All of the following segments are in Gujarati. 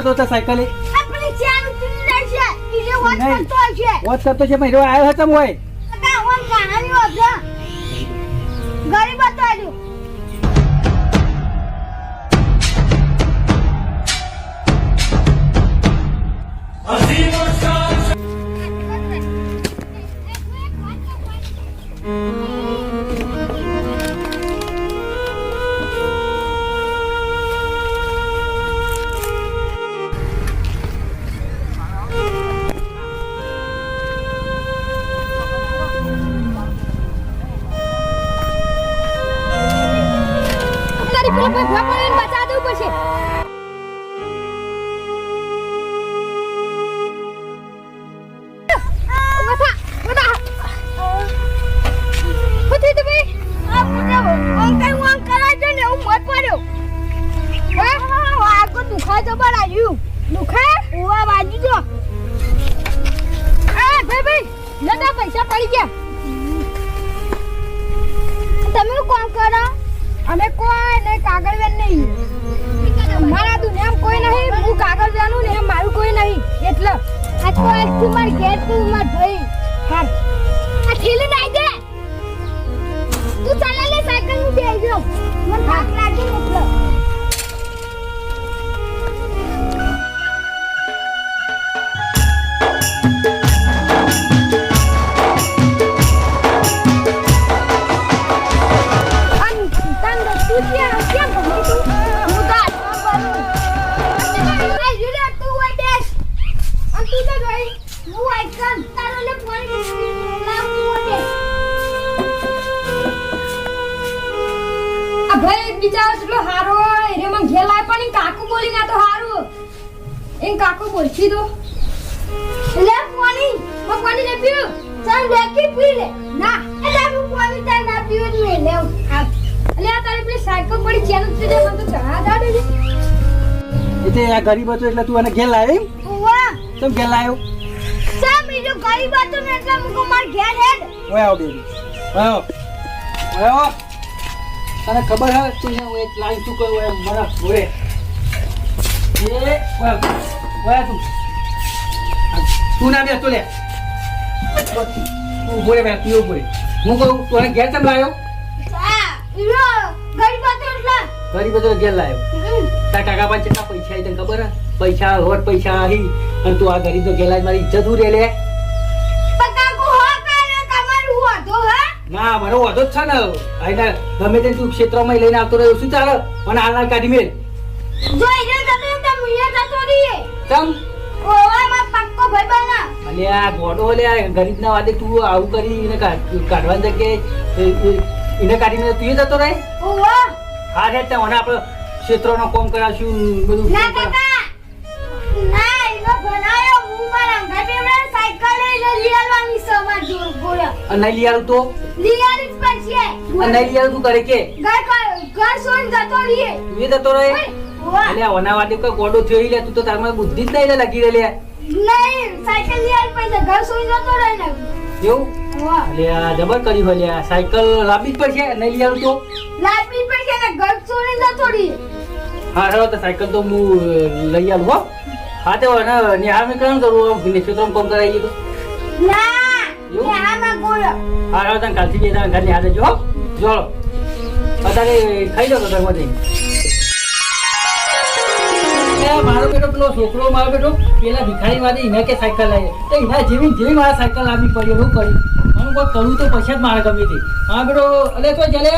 કરતો હતો સાયકલે? વોચ કરતો છે પણ આવ્યો હતો મોય પડી ગયા તમે કોણ કરો? અમે કોઈ ને કાગળ વેન નહીં. મારા દુનિયામાં કોઈ નહીં, હું કાગળ વેનું ને મારું કોઈ નહીં. એટલે આ તો આ માર ઘેર તું ભાઈ. હા આ થેલી નાઈ દે. તું ચાલે લે, સાયકલનું જો. મને થાક લાગે એટલે. ભાઈ બિચારો એટલો હારો એને મને ઘેર લાય પણ કાકુ બોલી ના તો હારું. એન કાકુ બોલશી તો. લે ફોની મેં પાણી ને પીયું ચાલ લેકી પી લે. ના. એટલે હું ફોની તાર ના પીવું જ નહીં લેવ. અલે આ તારી પેલી સાયકલ પડી છે એનું તે મને તો ચણા દાડે એટલે આ ગરીબ હતો એટલે તું એને ઘેર? ઉવા. ઘેર લાવ્યો સા બીજું ગરીબ હતું ને એટલે મુકો માર ઘેર હેડ. ઓય આવો બેબી. ઓય આવો. તને ખબર હે તું ને એક લાઈન શું કહ્યું ઓય મને બોલે એ ઓય ઓય તું. તું ના બેસ તો લે. તું બોલે બે તું બોલે. હું કહું તું ઘેર કેમ લાવ્યો સા ગરીબ હતો એટલે. ગરીબ હતો ઘેર હમ. તારા કાકા પાસે કેટલા પૈસા આવી તને ખબર હે? પૈસા હોટ પૈસા આહી. અને તું આ ગરીબ તો ગેલા મારી ઇજ્જત હું રે લે ના મારો વાંધો જ છે ને. આઈને ગમે તે તું ક્ષેત્રમાં લઈને આવતો રહ્યો શું ચાલે? મને આના કાઢી મેલ. જો ઈરો જતો તો મુયે જતો રહીએ. ચમ ઓવા માં પક્કો ભાઈ બના. અલે આ ગોડો લે આ ગરીબના વાદે તું આવું કરી એને કાઢવાની જગ્યાએ એ- એ- એને કાઢી તું જતો રહે? હા રે તે આપણે ક્ષેત્રનો કોમ કરાવશું બધું ના કોમ કરા- કાકા ના ઈરો ભણાયો હું મારા ઘર બેવડે સાયકલ લઈને લઈ આવવાની સમાજ જોર ગોળા. અને લઈ આવું તો? લઈ આવી જ અને લઈ આવું તું કરે કે? ઘર ઘર છોડીને જતો રહીએ. એ જતો રહે? ઓવા ઓના વાદે કોઈ ગોડો થયો લે તું તો તારમાં બુદ્ધિ જ નહીં લગી લે. નહીં સાયકલ લઈ આવી પૈસા ઘર છોડીને જતો રહે ને. એવું? જબર કરી ભલે સાયકલ લાંબી જ પડશે નહીં લઈ આવું તો? લાપી પૈસા ને ઘર છોડીને જતો રહીએ. હા હવે તો સાયકલ તો હું લઈ આવું હો. હા તો ને નિહાળ મેં કેમ કરું ક્ષેત્રમાં કોમ કરાઈ ગયું ના એવું? ને આમાં ગોળો હા હવે કાલથી જઈ તારા ઘરની હાથે જો અત્યારે ખાઈ લો તો ઘરમાં મારો બેટો પેલો છોકરો મારો બેટો પેલા ભિખારી વાળી એને કે સાયકલ લાવી તો એના જેવી જેવી મારા સાયકલ લાવવી પડી હું કરી. હું કોઈ કરવું તો પછી જ મારે ગમે તે. હા બેટો અલે તો જલે.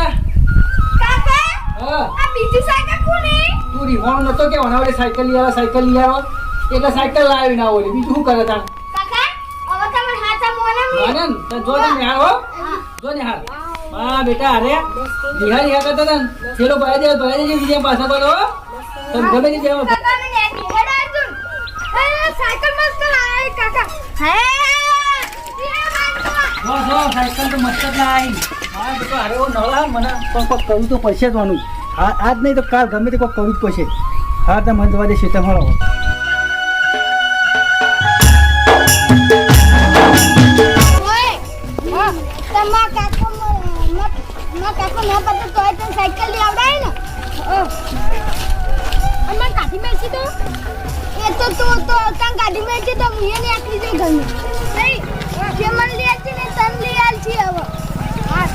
હા. બીજી સાયકલ કોની? તું રીવાનો નતો કે ઓનાવડે સાયકલ લઈ આવો સાયકલ લઈ આવો? એટલે સાયકલ લાવી ના ઓલી બીજું શું કરે તાણ? કાકા તમે આનંદ જો તને નિહાળ હો. જો નિહાળ હા બેટા અરે નિહાળ નિહાળ કરતા તને પેલો ભરાઈ દે ભરાઈ દેજે બીજા પાછા હો. તને ગમે તે જેમ કાકા ને એ સાયકલ મસ્ત લાય કાકા. હે જો જો સાયકલ તો મસ્ત જ ના હા બેટો અરે ઓ નળા મને. પણ પણ કરવું તો પડશે જ વાનું આજ નહીં તો કાલ ગમે તે કોઈ કરવું જ પડશે. હા તમે મને દવા દે શેતા મળો તમારા કાકો મા કાકો ના પતે તોય તને સાયકલ લઈ આવડાય ને. અને મને કાઢી મેળશી તો. એ તો તું તો તને ગાડી માં છે તો હું એને આખરી જઈ ગયું નહીં જે મને લઈ આવતી ને તને લઈ આવતી હવે. હા.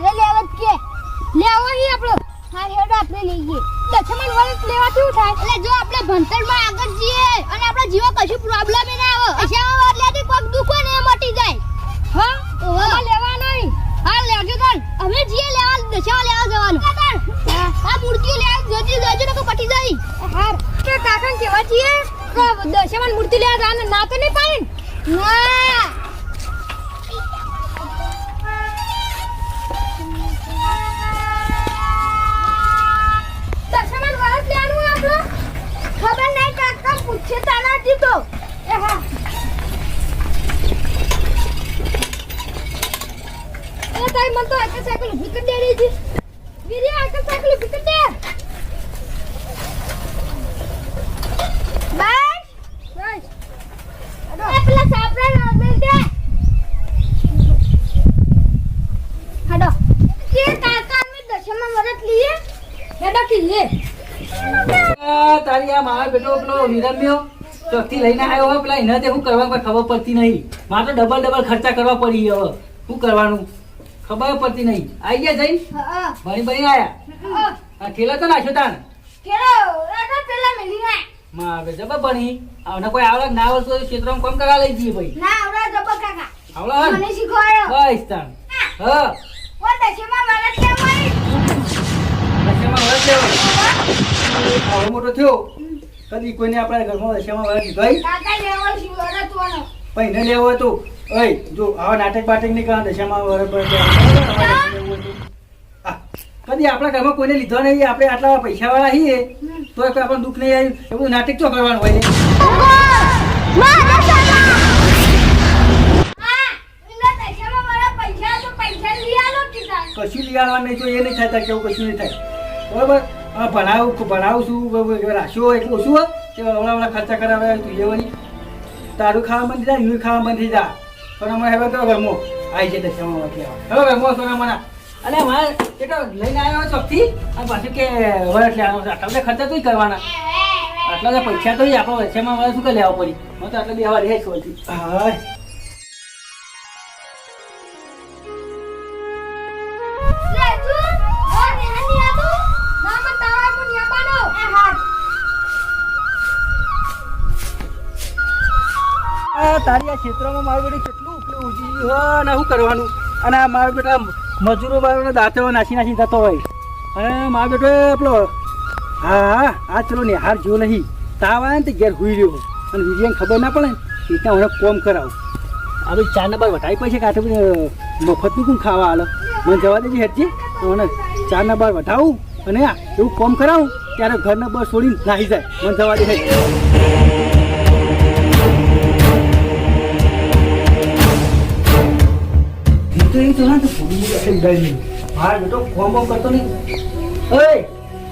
તારે લેવા જ કે. લેવો હી આપણો. હા હેડો આપણે લઈએ દશામાં વર્ષ લેવાથી શું થાય? એટલે જો આપણે ભણતરમાં આગળ જઈએ અને આપણા જીવો કશું પ્રોબ્લેમ ના આવે દશામાં વાત લેતી કોક દુખો ને મટી જાય. હા? આમાં લેવા નહીં. હા લેજો તન અમે જીએ લેવા દશા લેવા જવાનું. આ મૂર્તિ લેવા જતી જજો ને પટી જાય. હાર. કે કાકા કહેવા છીએ? કે દશામાં મૂર્તિ લેવા જવાનું ના તો નહીં પાડે ના. લેવાનું આપણો? ખબર નહીં કાકા પૂછે તાના દીધો એ હા. એ તારી મન તો આકર સાયકલ ઊભી કરી દે રહી છે. વીરી આકર સાયકલ કરી દે બસ બસ એ પેલા સાપરા ના મેલ દે હડો કે કાકા અમે દશામાં વરત લીએ હેડો કી લે આ તારી આ મારા બેટો પેલો વિરમ્યો ચોકથી લઈને આવ્યો હોય પેલા એને તે શું કરવાનું કોઈ ખબર પડતી નહીં. મારે તો ડબલ ડબલ ખર્ચા કરવા પડી હવે. શું કરવાનું? ખબર પડતી નહીં. આવી ગયા જઈ ભણી ભણી આયા? ખેલો તો નાખ્યો કેરો મારે જબર ભણી. આવને કોઈ આવડે ના આવડતું હોય તો ક્ષેત્રમાં કામ કરવા લઈ જઈએ ભાઈ. ના આવડા જબર કાકા. આવડે મને શીખવાડો બસ તાન હા. ઓ દશામાં વરત લેવાય દશામાં વરસ લેવો મોટો થયો. કદી કોઈને આપણા ઘરમાં દશામાં વરસ ગઈ કાકા લેવા શી? વરત વાનો પણ એને લેવો હોય તો ઓય જો આવા નાટક બાટક નહીં કરવા દશામાં વરસ કદી આપણા ઘરમાં કોઈને લીધો નહીં? આપણે આટલા પૈસા વાળા છીએ તો આપણને દુઃખ નહીં આવ્યું એવું નાટક તો કરવાનું હોય. ને કશું લઈ આવવાનું નહીં તો એ નહીં થાય કેવું કશું નહીં થાય. બરાબર? ભણાવું ભણાવું છું. રાખ્યો એટલું ઓછું હોય. કે હમણાં હમણાં ખર્ચા કરાવે, તું વળી તારું ખાવા બંધ જા હું ખાવા થઈ જા પણ અમે હવે તો ઘરમાં આવી જાય દશામાં હવે ઘરમાં સોના મને અને મારે એટલો લઈને આવ્યો ચોકથી. અને પાછું કે લેવાનો છે આટલા ખર્ચા તો કરવાના. આટલા બધા પૈસા તો આપણો વરસ શું કે લેવા પડી? મને તો આટલા બે હવા રહે છોડતી હા. આ તારી આ મારું બેટું કેટલું ઉપલું ઉજી ગયું અને શું કરવાનું? અને આ મારા બેટા મજૂરો મારો દાંતો નાસી નાસી થતો હોય. અને મારો બેટો પેલો, હા હા આ ચલો નિહાર જો નહીં. તાવ આવે ને તે ઘેર હુઈ રહ્યો. અને વિજયને ખબર ના પડે ને એટલે હું કોમ કરાવું. આ ભાઈ ચાર નંબર વટાવી પડશે કાંઠે મફતનું કોણ ખાવા હાલો મને જવા દેજે હેઠજે મને ચાર નંબર વટાવું અને એવું કોમ કરાવું, ત્યારે ઘર નંબર છોડીને નાહી જાય. મને જવા દે તો એ તો ના તો ભૂલી ગઈ નહીં બેટો ફોન બોમ કરતો નહીં ઓય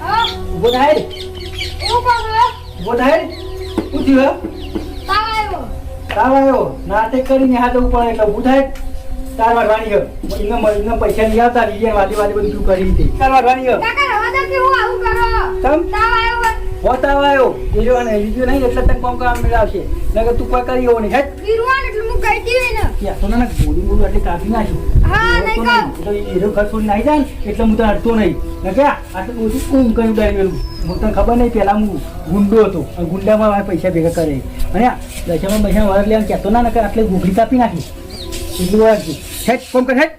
હા ઊભો થાય કોણ ઊભો થાય શું થયું તાવ આવ્યો નાતે કરીને હાથ ઉપર એટલે ઊભું થાય તાર વાળવાની ગયો એમને એમને પૈસા નહીં આવતા રીજે વાલી વાલી બધું કરી હતી તાર વાળવાની હો કાકા રવા દે કે હું આવું કરો? તમ? તાવ આવ્યો? બીજો અને બીજો નહીં એટલે તને કોમ કરવા મેળવશે નકર તું કોઈ કરી એવો નહીં હેટ ગીરવાન એટલે હું કહી દીધી ને યા તો ના બોડી બોડી એટલે કાપી નાખ્યું હા, નહીં કહું. તો ઘર છોડી નાખી જાય એટલે હું તને અડતો નહીં. ને કે આટલું બધું કોમ કર્યું બેન મેલું હું તને ખબર નહીં પેલા હું ગુંડો હતો. ગુંડામાં મારે પૈસા ભેગા કરે. અને દશામાં પૈસા વરસ લેવા કહેતો ના નકર આટલે ગુગળી કાપી નાખી એટલું વાર હેટ કોમ કર હેટ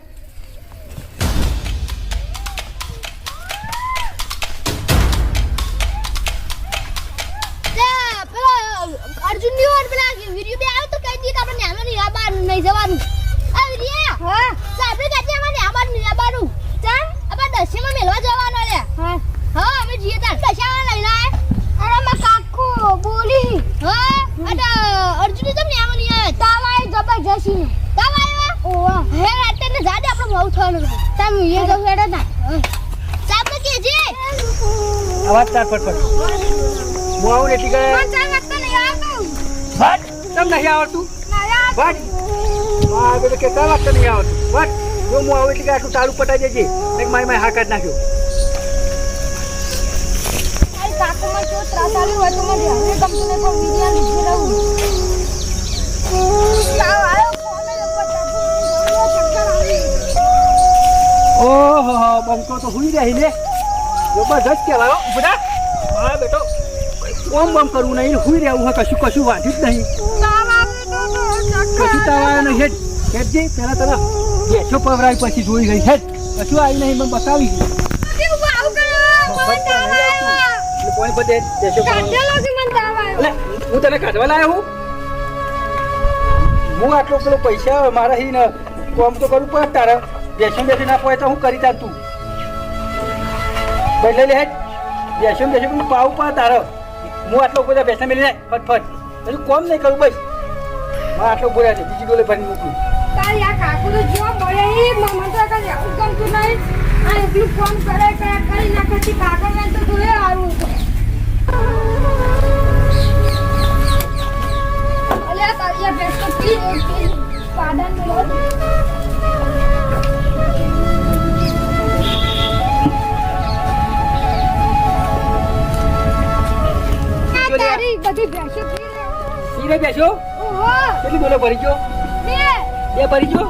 નહીં આવડતું યાર ભટ હા બેટો વાત નહીં આવડતું ભટ જો હું આવું એટલી કે આટલું તારું પટાઈ જજે એક મારી મારી હાકાત નાખ્યો. કાકુમાં જો ત્રાસ આવ્યો હોય તો મને હવે ગમતું નહીં પણ લીધી રહું. ઓહો બંકો તો હુઈ રહી ને. જબરજસ્ત કહેવાય બધા હા બેટો. કોમ બમ કરવું નહીં હુઈ રહેવું હા કશું કશું વાંધ્યું જ નહીં. તો તો કશું તાવ આવ્યો નહીં હેડ હેડજી પહેલા તને બેસો પવરાય પછી જોઈ ગઈ હેડ. કશું આવી નહીં મને બતાવી હું તને કાઢવા લાવ્યો હું? હું આટલો પેલો પૈસા મારા હી ને કોમ તો કરવું પડે તારે બેસું બેસી ના પડે તો હું કરી તાર તું. બેઠે લે બેસું બેસું પાવું પડે તારે. હું આટલો બધા બેસા મેલી જાય ફટફટ. હજુ કોમ નહીં કરું બસ. આટલો બોલ્યા છે બીજી ડોલે ભરી મૂકું તારી આ કાકુ તો જો મળે ઈ મમ્મી તો કઈ આવું ગમતું નહીં. આ એટલું ફોન કરે કરે કરી નાખે છે કાકા મેં તો જોયે આવું હતું આ તારી આ બેસ્ટ પાડન તારી બધી પી લે સીરે કેટલી ડોલે ભરી ગયો? બે. ભરી ગયો?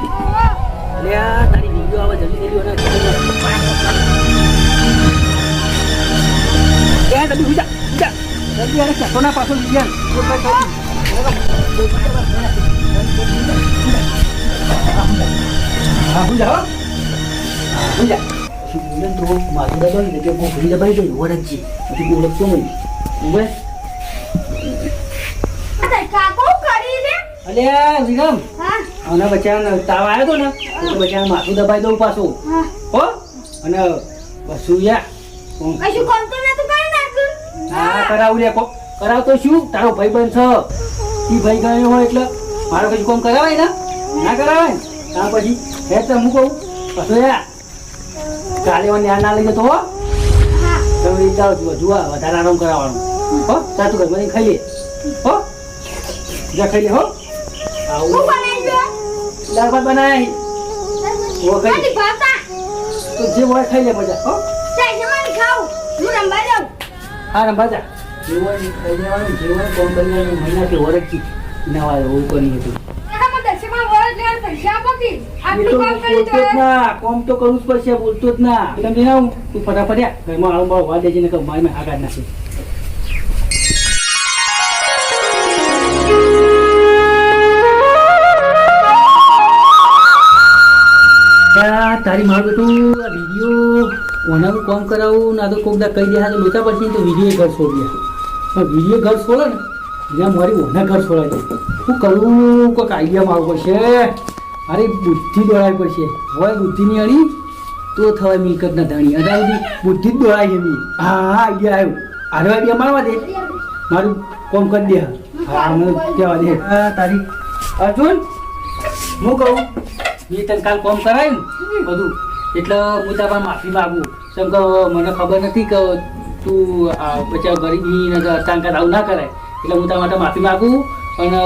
અલે આ તારી વીડિયો આવે જલ્દી જલ્દી ઓને એ જલ્દી હુજા હુજા જલ્દી આને કેસોના પાછો લીધા તો કઈ થયું હા હુજા હો. હુજા શિવને તો માથું દબાવી દે કે ગોખડી દબાવી દે ઓળખજી પછી ઓળખતો નહીં કાકો કરી લે અલે વિરમ હા? અને બચારાને તાવ આવ્યો તો ને તો બચારાને માથું દબાઈ દઉં પાછું. હો. અને બસું યા. કશું કોમતું નતું કરી નાખ્યું હા. કરાવું લે કો કરાવ તો શું? તારો ભાઈ બન છે. ઈ ભાઈ ગયો હોય એટલે મારો કશું કોમ કરાવાય ને? ના કરાવાય? ત્યાં પછી હે તો હું કહું પાછો યા કાલે મને ધ્યાન ના લઈ જતો હો. હા. તમે વિચારો બધું વધારે આરામ કરાવવાનો. હો? સાચું ઘર મને ખાઈ લે. હો? જા ખાઈ લે હું. આવું દાળ ભાત બનાય ભાતા તો જે હોય ખાઈ લે મજા હો ખાવ હું રંબા જાઉં હા રંભા જા જેવું ખાઈ લેવાનું જેવું કોમ કરવાનું મહિના કે વરસથી નવા એવું કરી હતું કામ તો કરવું જ પડશે બોલતો જ ના તમે તું ફટાફટ ઘરમાં આળંબા હોવા દેજે ને મારી મેં હા નાખી તારી મારું બેટું આ વીડિયો ઓના હું કોમ કરાવું ના તો કોક દા કહી દે હા તો લોચા પડશે તો વીડિયો ઘર છોડી પણ વીડિયો ઘર છોડે ને જ્યાં મારી ઓના ઘર છોડાય શું કરવું કોઈક આઈડિયા મારવો પડશે. અરે બુદ્ધિ દોડાવી પડશે. હવે બુદ્ધિની અણી તો થવાય મિલકતના ધાણી. અત્યાર સુધી બુદ્ધિ જ દોડાય એમની. હા હા આઈડિયા આવ્યો. આરો આઈડિયા મારવા દે. મારું કોમ કરી દે. હા, મને કહેવા દે. હા, તારી અર્જુન હું કહું મેં તને કોમ કરાયું બધું. એટલે હું તારા માફી માગું. કેમ કે મને ખબર નથી કે તું પછી ગરીબી તાંકાત આવું ના કરાય. એટલે હું તારા માટે માફી માગું અને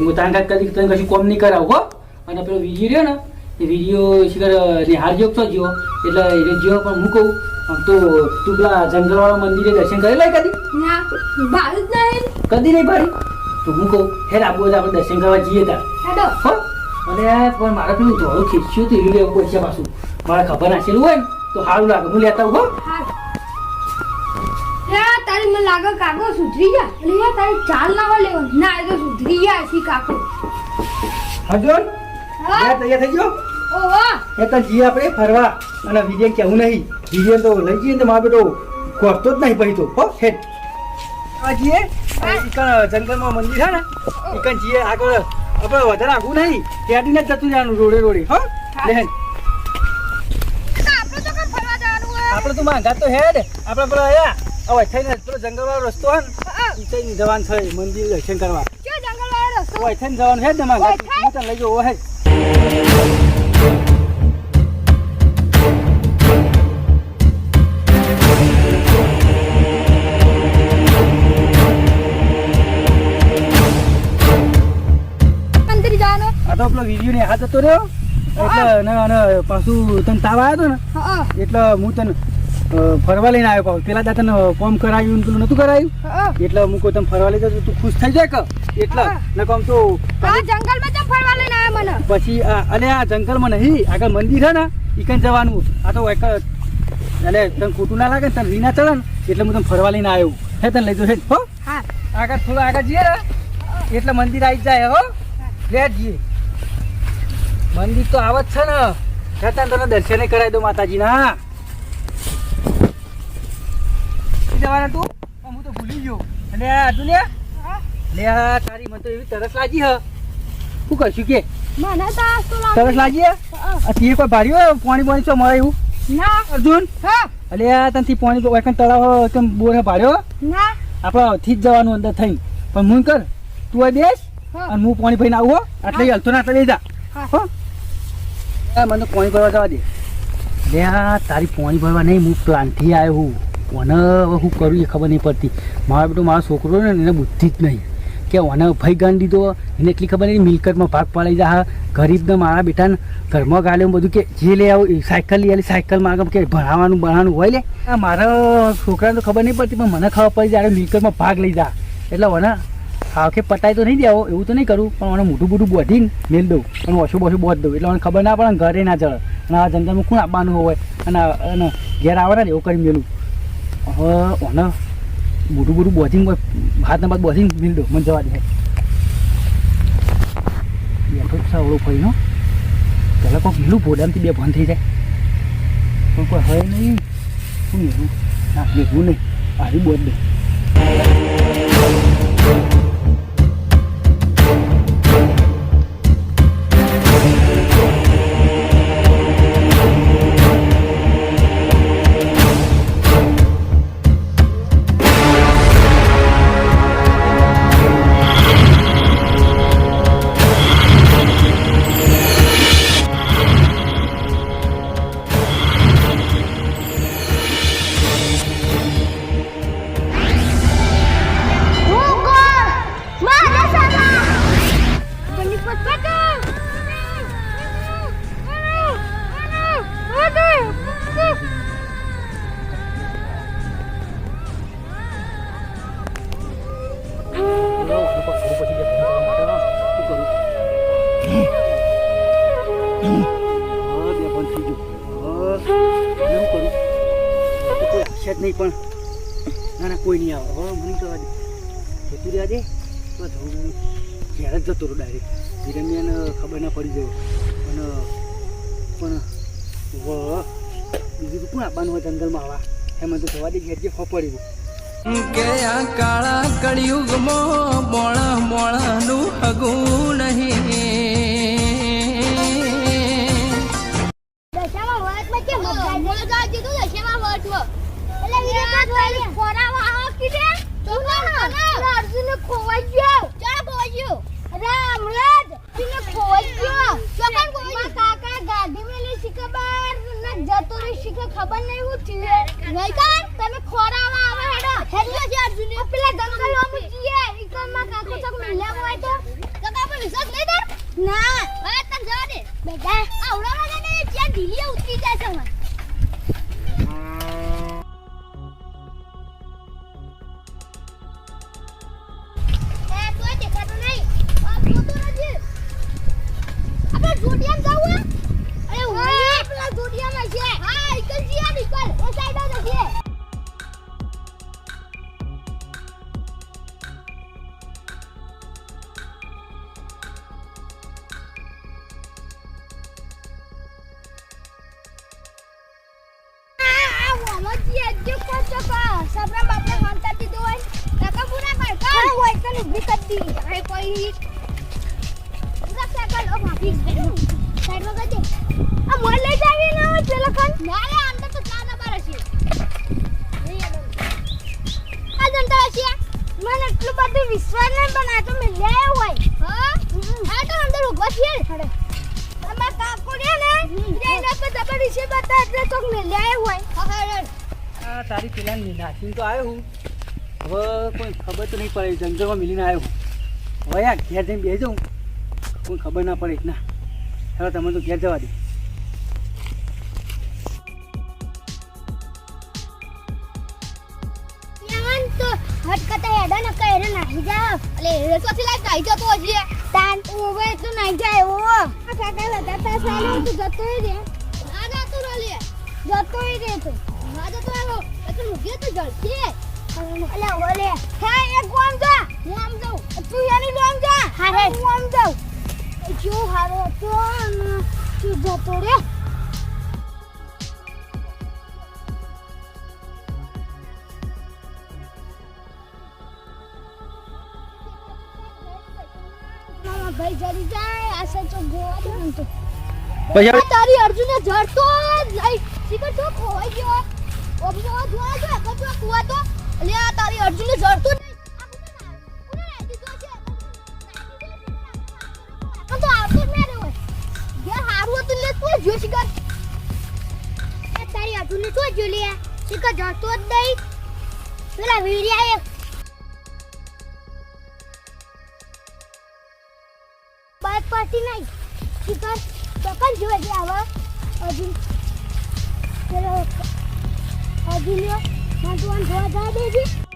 હું તાંકાત કરી તને કશું કોમ નહીં કરાવું હો. અને પેલો વીડિયો રહ્યો ને એ વીડિયો શિખર નિહાર જોગ તો જ્યો. એટલે એ જ્યો પણ હું કહું આમ તો તું પેલા જંગલવાળા મંદિરે દર્શન કરેલા કદી? કદી નહીં ભારી તો હું કહું હેર આબુ આપણે દર્શન કરવા જઈએ તાર. હેડો. હો. અને પણ મારે પેલું ધોળું ખીચ્યું હતું એવું લેવું પૈસા પાછું. મારે ખબર નાખેલું હોય ને તો સારું લાગે. હું લેતા આવું હો. હા. યા તારી મને લાગે કાકો સુધરી ગયા. એટલે તારી ચાલ ના હોય લેવો ના એ તો સુધરી ગયા છે કાકો હજોન તૈયાર થઈ ગયો. એ તો જઈએ આપણે ફરવા. અને વિજય કેવું નહીં. વિજય તો લઈ જઈએ તો મારો બેટો ખોરતો જ નહીં પછી તો. હો જઈએ. જંગલમાં મંદિર છે ને જઈએ આગળ. આપણે વધારે આગું નહીં. હેડીને જ જતું જવાનું રોડે રોડે. હો? લે આપણે તો માંગા તો હેડ આપણે પેલા આયા. હવે થઈને પેલો જંગલવાળો રસ્તો હે ને જવાનું છે મંદિર દર્શન કરવા. જંગલ વાળો રસ્તો. હોય થઈને જવાનું હેડ ને માંગા હું તને લઈ જાઉં હેડ વીર્યું ને હાથ હતો રહ્યો. એટલે અને અને પાછું તને તાવ આવ્યો હતો ને? એટલે હું તને ફરવા લઈને આવ્યો પાછું. પેલા દાદા તને ફોર્મ કરાવ્યું પેલું નતું કરાયું? એટલે હું કોઈ તમે ફરવા લઈ જાઉં તું ખુશ થઈ જાય કે? એટલે ને કહું તો જંગલમાં ફરવા લઈને આવ્યા મને? પછી આ અલે આ જંગલમાં નહીં આગળ મંદિર છે ને ઈકન જવાનું. આ તો એક એટલે તને ખોટું ના લાગે ને તને રીના ચડે ને એટલે હું તને ફરવા લઈને આવ્યો. હે તને લઈ જાઉં હે હો? આગળ થોડું આગળ જઈએ ને એટલે મંદિર આવી જાય હો? લે જઈએ. મંદિર તો આવત છે ને. છતાં તને દર્શને કરાવી દો માતાજીના. જવાના તું હું તો ભૂલી ગયો. અને આ તું લે હા. તારી મને તો એવી તરસ લાગી હ. શું કરશું કે? તરસ લાગી હે. તીએ કોઈ ભાર્યું પાણી પાણી છો મળે એવું? ના. અર્જુન? હા. અલે આ તનથી પાણી તો એકન તળાવ કેમ બોર ભાર્યો ના. આપણે થી જ જવાનું અંદર થઈ પણ હું કર. તું આ બેસ. અને હું પાણી ભરીને આવું હો. આટલે હલતો ના આટલે લઈ જા. હા. મને પાણી ભરવા જવા દે. લે તારી પાણી ભરવા નહીં, હું પ્લાનથી આવ્યો હું. મને હું કરું એ ખબર નહીં પડતી. મારા બેટો, મારો છોકરો ને, એને બુદ્ધિ જ નહીં. કે ઓને ભાઈ ગાન દીધો, એને એટલી ખબર નહીં, મિલકતમાં ભાગ પાડી જા. ગરીબને મારા બેટાને ઘરમાં ગાલે બધું કે, જે લઈ આવું સાયકલ લઈ આવી સાયકલ માગમ કે ભણાવવાનું ભણાવવાનું હોય લે. મારા છોકરાને તો ખબર નહીં પડતી, પણ મને ખબર પડી જાય મિલકતમાં ભાગ લઈ જા. એટલે મને હા પતાય તો નહીં દેવો, એવું તો નહીં કરું, પણ મને મોટું મોટું બોધીને મેલ દઉં અને ઓછું બોછું બોધ દઉં. એટલે મને ખબર ના પડે ઘરે ના ચડે અને આ જંગલમાં કોણ આપવાનું હોય? અને અને ઘેર આવે ને એવું કરી મેલું. હવે ઓને મોટું મોટું બોધીને કોઈ હાથ ને બાદ બોધીને મેલ દઉં, મને જવા દે. બેઠો જ અવળો પહેલાં કોઈ મેલું ભોડામથી બે બંધ થઈ જાય. પણ કોઈ હોય નહીં. શું મેલું? ના, મેલું નહીં. આવી બોધ દે એમાં તો જવા દે ઘેર જે ફપડ્યું કે આ કાળા કળિયુગમાં મોણા મોણાનું હગું મને એટલું બધું વિશ્વાસ નહીં પણ આ તો મિલ્યા હોય હા તો અંદર ઊભો છીએ ને અમાર કાકો ને ને એના પર વિશે બતા એટલે તો મિલ્યા હોય હા હા. આ તારી પેલા નાસીને તો આવ્યો હું. હવે કોઈ ખબર તો નહીં પડે જંગલમાં મિલીને આવ્યો હું. હવે યાર ઘેર જઈને બેસી જાઉં. કોઈ ખબર ના પડે ના હવે તમે તો ઘેર જવા દે. હટકતા હેડા ન કહે નાહી જાવ અલે એ તો થી લાઈ કાઈ જતો હજી તાન ઓવે તો નાહી જાય ઓ આ કાકા લતા તા સાલે તો જતો રે આ ના તો રોલે જતો રે તો. ના જતો આવ્યો એટલે મુગે તો જળતી અલે ઓલે હે એક કોમ જા. હું આમ જાઉં. તું યાની આમ જા. હા હે હું આમ જાઉં. જો હારો તો તું જતો રે ભાઈ જરી જાય. આ તો ગોવા તો. પછી તારી અર્જુને જડતો લઈ. શીખર તો ખોવાઈ ગયો. ઓબનો ધોવા જો કચો કુવા તો. લે, આ તારી અર્જુને જડતો જ નહીં. આ કોને તો તું તારી અર્જુને તો જો લે? શીખર જડતો જ નહીં. પેલા વીડિયા એક બાઈક પાર્ટી નહીં. શિખર ચોકન જોવે છે હવે અર્જુન. પેલો અર્જુન લ્યો મને તું જોવા જા દેજી.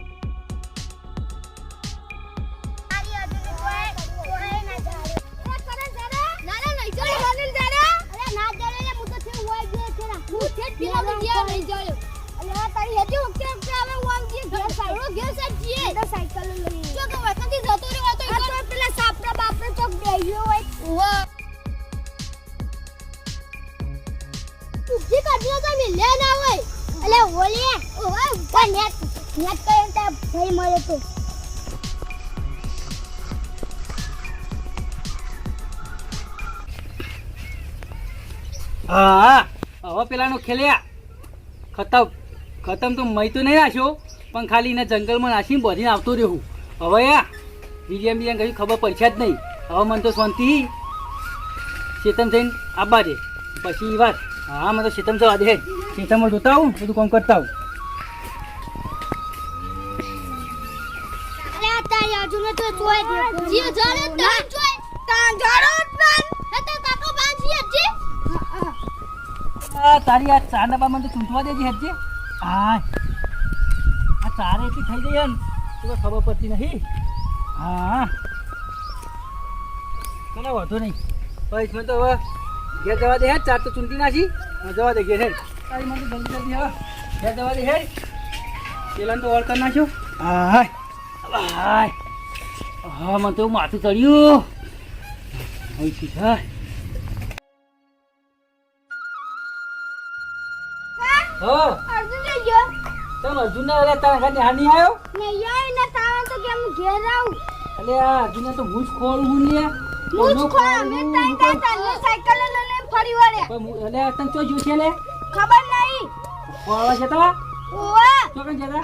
હા હવે પેલાનો ખેલ્યા. ખતમ. ખતમ તો મય તો નહીં નાખ્યો પણ ખાલી એને જંગલમાં નાખીને બધીને આવતો રહ્યું હવે યા બીજા બીજા કઈ ખબર પડશે જ નહીં. હવે મને તો શાંતિ. ચેતન થઈને આબા દે. પછી વાત. હા, મને તો ચેતન જવા દે. ચેતનમાં જોતા આવું, બધું કામ કરતા આવું. આ તારી અર્જુન તો જોઈ જીઓ જડે તાન જડો તારી આ ચાર ડબ્બા મને ચૂંટવા દેજે હેજે હા આ ચાર એટલી થઈ ગઈ ને, તો ખબર પડતી નહીં. હા. ચલો વાંધો નહીં. મને તો હવે ઘેર જવા દે હે ચાર તો ચૂંટી નાખી. જવા દે ઘેર હેડ. તારી મને જલ્દી જલ્દી હવે. ઘેર જવા દે હે પેલાને તો ઓળ કરી નાખ્યો. હાય હા હા, મને તો માથું ચડ્યું. હોય છે થાય હા? અર્જુન જઈ ગયો તમે અર્જુન અરે તારા ઘરે હાની આવ્યો ને યાર ને તારા તો કે હું ઘેર આવું? અલે આ અર્જુન તો હું ખોળ હું લે હું જ અમે તાઈ તાઈ તાને સાયકલ લઈને ફરી વળે અલે તને છે લે ખબર નહીં ખોળવા જતા ઓવા ચો કઈ જતા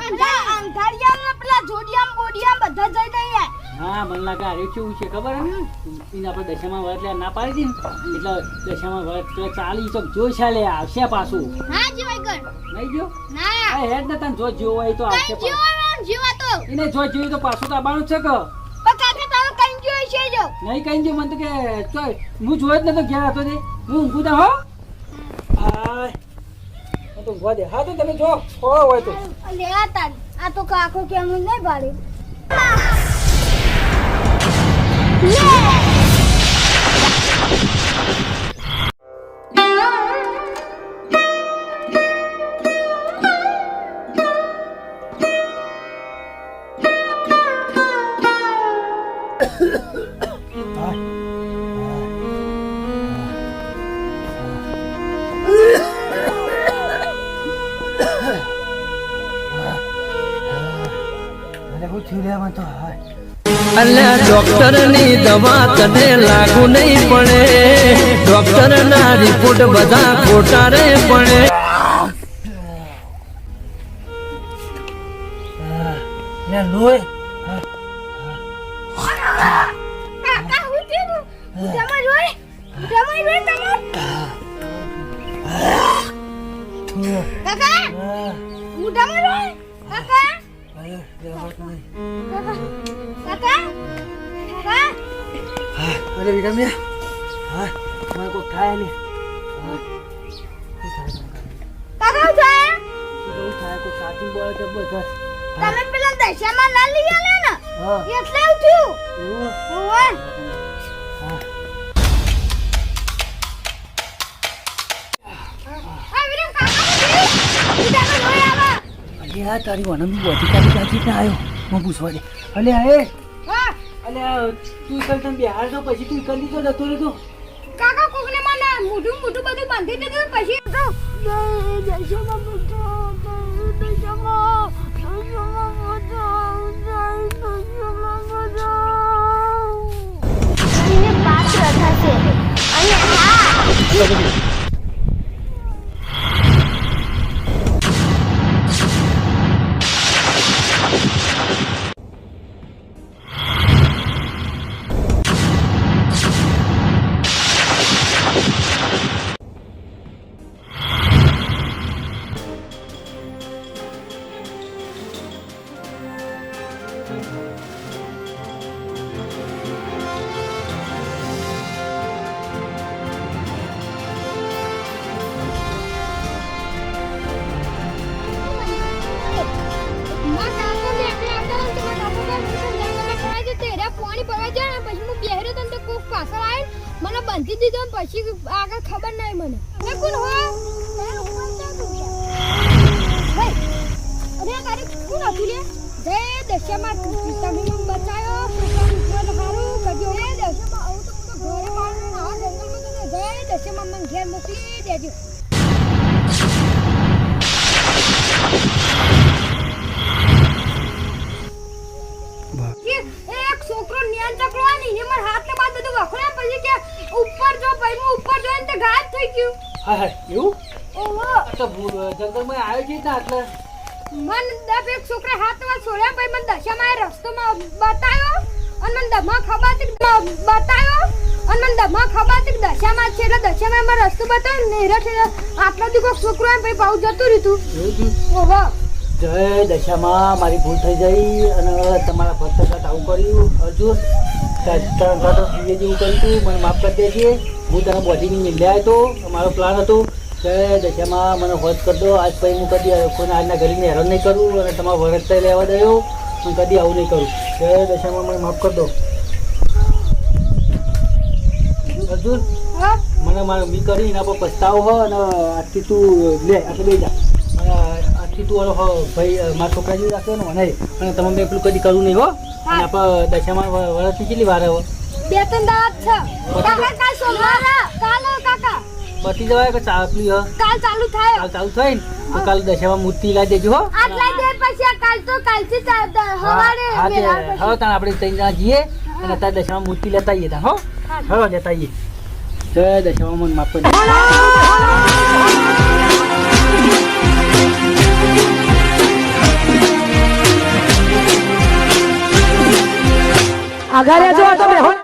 અંધા પેલા જોડિયામ બોડિયામ બધા જઈ દઈએ હા મને લાગે અરે કેવું છે ખબર ને એને આપણે દશામાં વર્ત લે ના પાડી દી ને? એટલે દશામાં વર્ત તો ચાલી તો જો છે લે આવશે પાછું. હા જીવાય કર નહીં જો? ના. એ હેડ ને તને જો જોવો હોય તો આવશે જીવો જીવા તો. એને જો જોયું તો પાછું તો આવવાનું છે કે? જોઈ નહીં કઈ જો મને તો કે હું જોયો જ નતો ઘેર હતો ને હું ઊંઘું તા હો? તો ઊંઘવા દે. હા તો તમે જો હોય તો. લે આ તો કાકો કેમ નહીં પાડે અરે દવા તને લાગુ નહીં પડે. ડોક્ટર ના રિપોર્ટ બધા ખોટા રે પડે. કાકા લોય કાકા કાકા હું. અરે વિરમ્યા હા. મને કોઈ થાય લે હા. કાકા થાય? શું થાય? કોઈ સાચું બોલે તો બસ. તમે પેલા દશામાં ના લઈ આલ્યા ને? હા. એટલે એવું થયું. એવું? ઓવે. હા. તારી વનમની બોધી કાઢી કાઢી ના આવ્યો હું પૂછવા દે. અલે એ. આ તું કલ તને બિહાર તો પછી તું કલી તો જતો રહેતો કાકા કોકને મને મોઢું મોઢું બધું બાંધી દીધું પછી તો એને પાત્ર થશે અને હા કોણ હતું લે? જય દશામાં તમે મને બચાયો ઘર હારું કર્યો એ દશામાં આવું તો હું તો ઘરે પાડું આ જંગલમાં તો જય દશામાં મને ઘેર મોકલી દેજો. એક છોકરો ચકડો હોય ને એને મારા હાથ ને બાદ બધું વખોડ્યા પછી કે ઉપર જો ભાઈ હું ઉપર જોઈને તે ગાયબ થઈ ગયું. હા હા એવું? ઓહો. તો જંગલમાં આવ્યો છે ને એટલે મન દબ એક છોકરા હાથમાં છોડ્યા ભાઈ મને દશામાં એ રસ્તોમાં બતાવ્યો અને મને દમા ખબાતી બતાવ્યો અને મને દમા ખબાતી દશામાં છે એટલે દશામાં મને રસ્તો બતાવ્યો ને હેરા આટલો દીકો છોકરો એમ ભાઈ ભાવ જતું રહ્યું ઓહો. જય દશામાં, મારી ભૂલ થઈ ગઈ અને તમારા ભક્ત સાથે આવું કર્યું. અર્જુન ત્રણ ત્રણ જેવું કર્યું મને માફ કરી દેજે. હું તને બોડીની મિલ્યા હતો, મારો પ્લાન હતો. જય દશામાં મને વધ કરી દો આજ પછી હું કદી કોઈને આજના ઘરીને હેરાન નહીં કરું અને તમારા થઈ લેવા દયો હું કદી આવું નહીં કરું. કે દશામાં મને માફ કરી દો. અર્જુન હા? મને મારે મી કરી એના પર પસ્તાવો હો અને આજથી તું લે આટલે બે જા. આજથી તું હો ભાઈ મારા છોકરા જેવું રાખ્યો ને મને. અને તમે મેં પેલું કદી કરવું નહીં હો. અને આપણે દશામાં વરસની કેટલી વાર હો બે ત્રણ દાંત છે. કાકા કાલ કાકા. પતી જવાય કે ચાપલી હ કાલ ચાલુ થાય. કાલ ચાલુ થાય ને? તો કાલ દશામાં મૂર્તિ લાવી દેજો હો. આજ લઈ દે પછી આ કાલ તો કાલથી હવારે હા હવે તાણ આપણે ત્રણ જણા જઈએ અને અત્યારે દશામાં મૂર્તિ લેતા આવીએ તાણ હો. હવે લેતા આવીએ. જય દશામાં મન માફ. આગળ જો તમે હો.